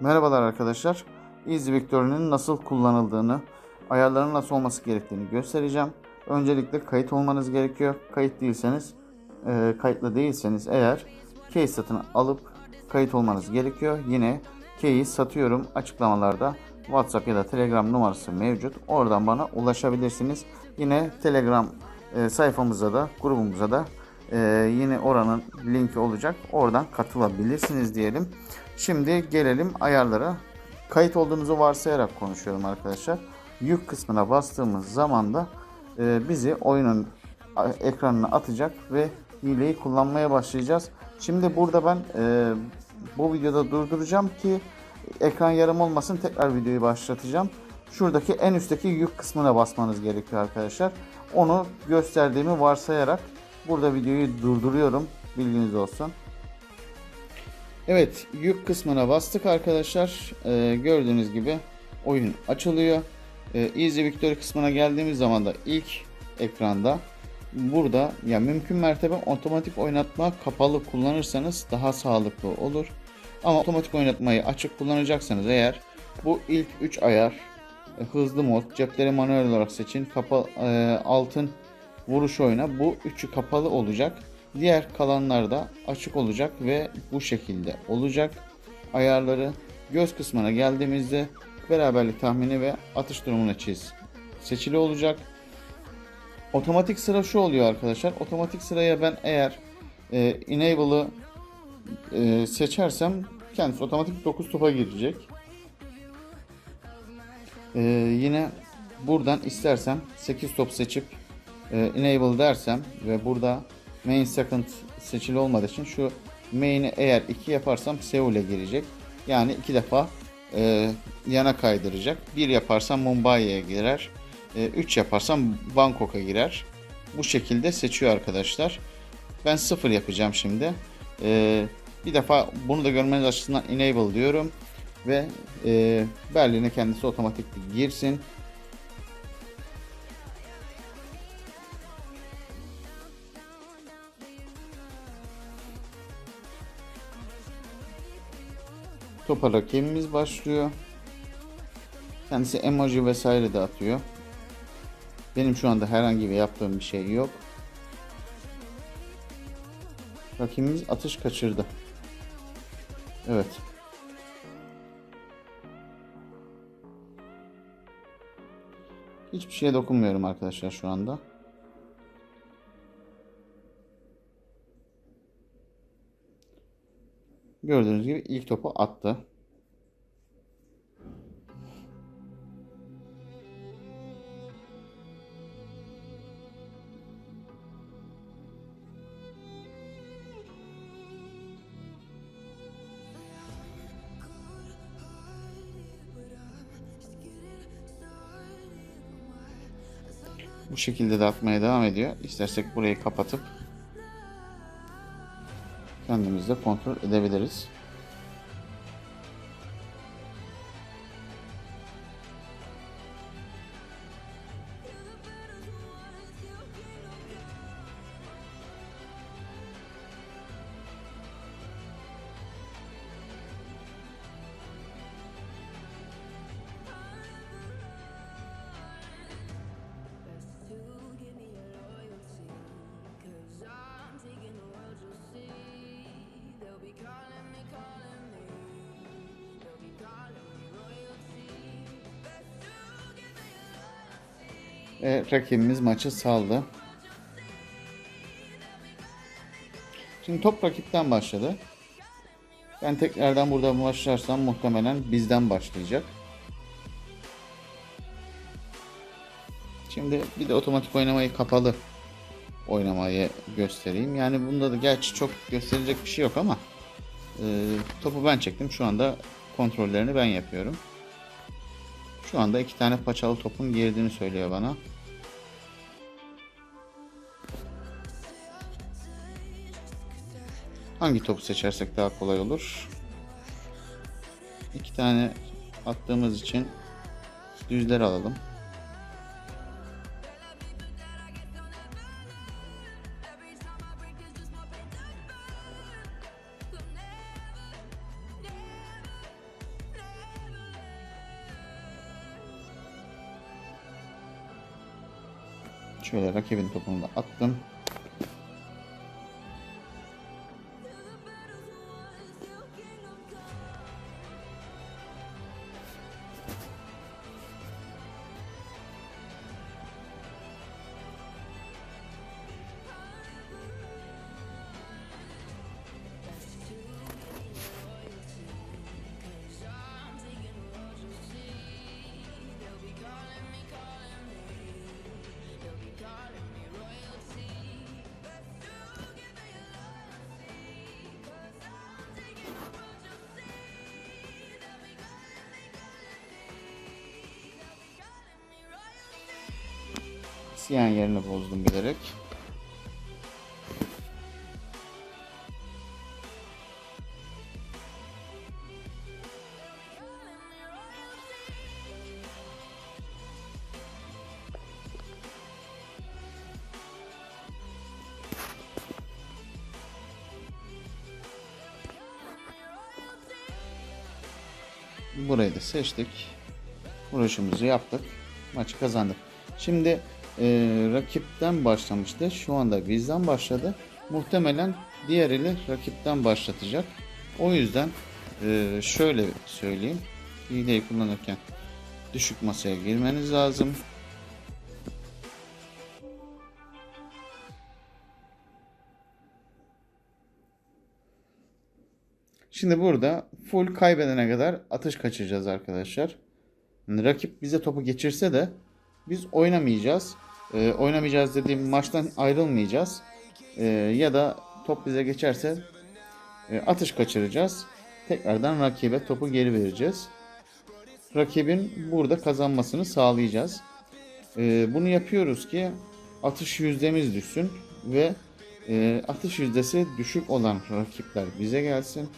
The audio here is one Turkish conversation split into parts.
Merhabalar arkadaşlar. Easy Victory'nin nasıl kullanıldığını, ayarların nasıl olması gerektiğini göstereceğim. Öncelikle kayıt olmanız gerekiyor. Kayıt değilseniz, e, kayıtlı değilseniz eğer key satın alıp kayıt olmanız gerekiyor. Yine key'i satıyorum açıklamalarda WhatsApp ya da Telegram numarası mevcut. Oradan bana ulaşabilirsiniz. Yine Telegram e, sayfamıza da grubumuza da e, yine oranın linki olacak. Oradan katılabilirsiniz diyelim. Şimdi gelelim ayarlara. Kayıt olduğunuzu varsayarak konuşuyorum arkadaşlar. Yük kısmına bastığımız zaman da e, bizi oyunun ekranına atacak ve hileyi kullanmaya başlayacağız. Şimdi burada ben e, bu videoda durduracağım ki ekran yarım olmasın tekrar videoyu başlatacağım. Şuradaki en üstteki yük kısmına basmanız gerekiyor arkadaşlar. Onu gösterdiğimi varsayarak burada videoyu durduruyorum. Bilginiz olsun. Evet yük kısmına bastık arkadaşlar. Ee, gördüğünüz gibi oyun açılıyor. Ee, Easy Victory kısmına geldiğimiz zaman da ilk ekranda burada ya mümkün mertebe otomatik oynatma kapalı kullanırsanız daha sağlıklı olur. Ama otomatik oynatmayı açık kullanacaksanız eğer bu ilk 3 ayar e, hızlı mod, cepleri manuel olarak seçin, kapa, e, altın vuruş oyna bu üçü kapalı olacak. Diğer kalanlar da açık olacak ve bu şekilde olacak. Ayarları göz kısmına geldiğimizde beraberlik tahmini ve atış durumuna çiz seçili olacak. Otomatik sıra şu oluyor arkadaşlar. Otomatik sıraya ben eğer e, enable'ı e, seçersem kendisi otomatik 9 topa girecek. E, yine buradan istersem 8 top seçip e, enable dersem ve burada main second seçili olmadığı için şu main'i eğer 2 yaparsam Seul'e girecek. Yani iki defa e, yana kaydıracak. 1 yaparsam Mumbai'ye girer. 3 yaparsam Bangkok'a girer. Bu şekilde seçiyor arkadaşlar. Ben 0 yapacağım şimdi. E, bir defa bunu da görmeniz açısından enable diyorum. Ve e, Berlin'e kendisi otomatik girsin. Topa rakibimiz başlıyor. Kendisi emoji vesaire de atıyor. Benim şu anda herhangi bir yaptığım bir şey yok. Rakibimiz atış kaçırdı. Evet. Hiçbir şeye dokunmuyorum arkadaşlar şu anda. Gördüğünüz gibi ilk topu attı. Bu şekilde de atmaya devam ediyor. İstersek burayı kapatıp kendimiz de kontrol edebiliriz. Ve rakibimiz maçı saldı. Şimdi top rakipten başladı. Ben tekrardan burada başlarsam muhtemelen bizden başlayacak. Şimdi bir de otomatik oynamayı kapalı oynamayı göstereyim. Yani bunda da gerçi çok gösterecek bir şey yok ama e, topu ben çektim. Şu anda kontrollerini ben yapıyorum. Şu anda iki tane paçalı topun girdiğini söylüyor bana. Hangi topu seçersek daha kolay olur. İki tane attığımız için düzler alalım. Şöyle rakibin topunu da attım. Siyah yerini bozdum bilerek. Burayı da seçtik. Vuruşumuzu yaptık. Maçı kazandık. Şimdi e, rakipten başlamıştı. Şu anda bizden başladı. Muhtemelen diğer eli rakipten başlatacak. O yüzden e, şöyle söyleyeyim. Hileyi kullanırken düşük masaya girmeniz lazım. Şimdi burada full kaybedene kadar atış kaçıracağız arkadaşlar. Rakip bize topu geçirse de biz oynamayacağız. Ee, oynamayacağız dediğim maçtan ayrılmayacağız. Ee, ya da top bize geçerse e, atış kaçıracağız. Tekrardan rakibe topu geri vereceğiz. Rakibin burada kazanmasını sağlayacağız. Ee, bunu yapıyoruz ki atış yüzdemiz düşsün ve e, atış yüzdesi düşük olan rakipler bize gelsin.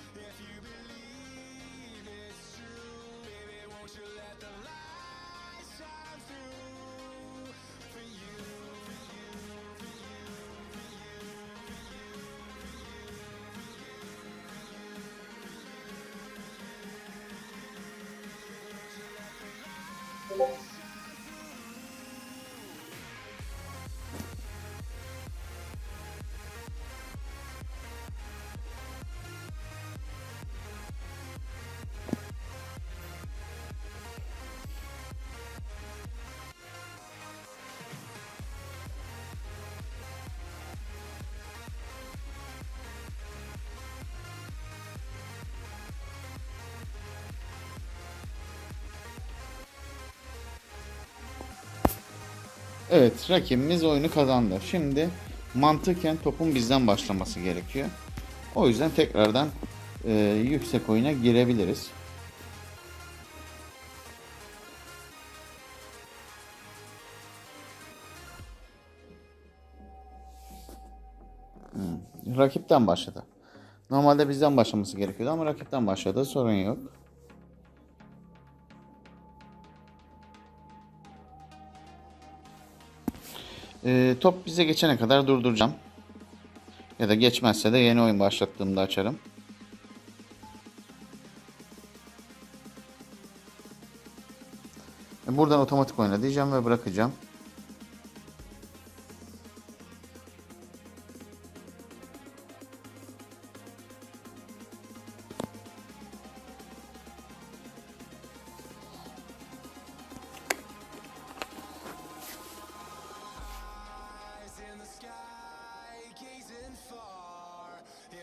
Evet rakibimiz oyunu kazandı. Şimdi mantıken topun bizden başlaması gerekiyor. O yüzden tekrardan e, yüksek oyuna girebiliriz. Hmm, Rakipten başladı. Normalde bizden başlaması gerekiyordu ama rakipten başladı. Sorun yok. Ee, top bize geçene kadar durduracağım. Ya da geçmezse de yeni oyun başlattığımda açarım. E, Buradan otomatik oyna diyeceğim ve bırakacağım.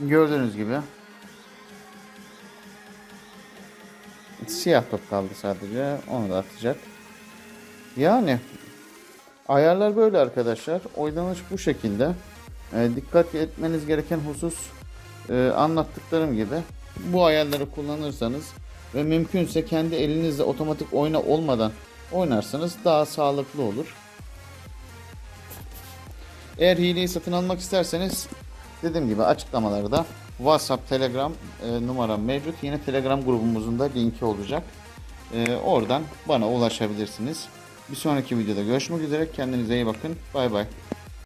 Gördüğünüz gibi siyah top kaldı sadece. Onu da atacak. Yani ayarlar böyle arkadaşlar. Oynanış bu şekilde. E, dikkat etmeniz gereken husus e, anlattıklarım gibi. Bu ayarları kullanırsanız ve mümkünse kendi elinizle otomatik oyna olmadan oynarsanız daha sağlıklı olur. Eğer hileyi satın almak isterseniz dediğim gibi açıklamalarda WhatsApp, Telegram e, numaram mevcut. Yine Telegram grubumuzun da linki olacak. E, oradan bana ulaşabilirsiniz. Bir sonraki videoda görüşmek üzere. Kendinize iyi bakın. Bay bay.